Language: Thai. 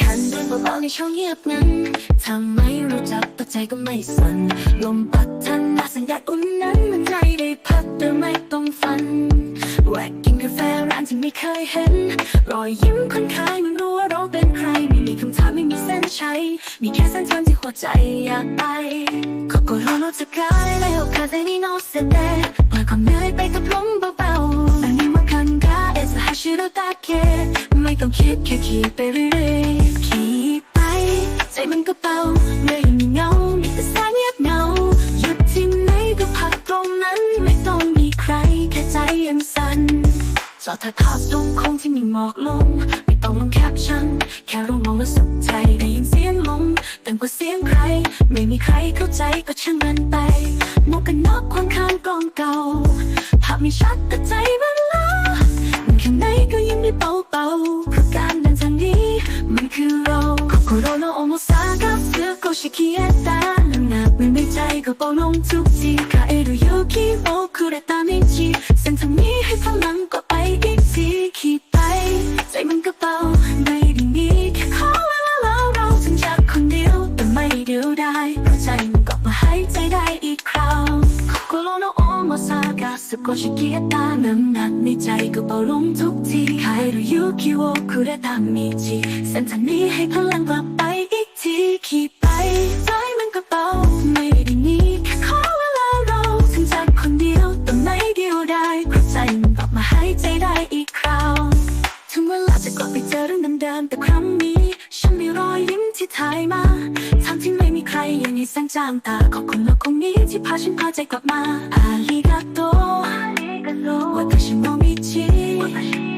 กันโดนเบาๆในช่องเงียบนั้นทำไม่รู้จักแต่ใจก็ไม่สั่นลมพัดทันนาสัญญาณอุ่นนั้นมันใจได้พัดแต่ไม่ต้องฝันแวกกินกาแฟร้านที่ไม่เคยเห็น รอยยิ้มคนขายมันรู้ว่าเราเป็นใคร ไม่มีคำถามไม่มีเส้นชัยมีแค่เส้นทางที่หัวใจอยากไปขอบคุณเราจะกลายแล้วคาเซนีโนเซเดปล่อยความเหนื่อยไปกับลมเบาๆอันนี้มันคันกาเอสฮาชิโรตาเกไม่ต้องคิดแค่ขี่ไปเรื่อย อดถ่ายภาพตรงคงที่มีหมอกลง ไม่ต้องลงแคปชั่น แค่รู้มองแล้วสุขใจได้ยินเสียงลมแต่กว่าเสียงใคร ไม่มีใครเข้าใจก็ช่างมันไปหมวกกันน็อกควางข้างกองเก่าภาพไม่ชัดแต่ใจมันล้ามันข้างในก็ยังได้เบาๆเพราะการเดินทางนี้มันคือเราขอบคุณเราโนโอโมซากับเสือโกชิคิเอตา อโมซากะสโกชิคิเอตาน้ำหนักในใจก็เบาลงทุกทีใคาเอรุโยคิโอคุเรตามิจิเส้นทางนี้ให้พลังกลับไปอีกทีขี่ไปใจมันก็เบาไม่ได้มีแค่ขอเวลาเราถึงจากคนเดียวแต่ไม่เดียวได้เพราะใจมันกลับมาหายใจได้อีกคราวถึงเวลาจะกลับไปเจอเรื่องเดิมๆแต่ครั้งนี้ ฉันมีรอยยิ้มที่ถ่ายมา ทั้งที่ไม่มีใครยังให้แสงจางตาขอบคุณโลกคงนี้ที่พาฉันพาใจกลับมาอาลีกาโตวาตาชิโนมิชิขอบคุณถนน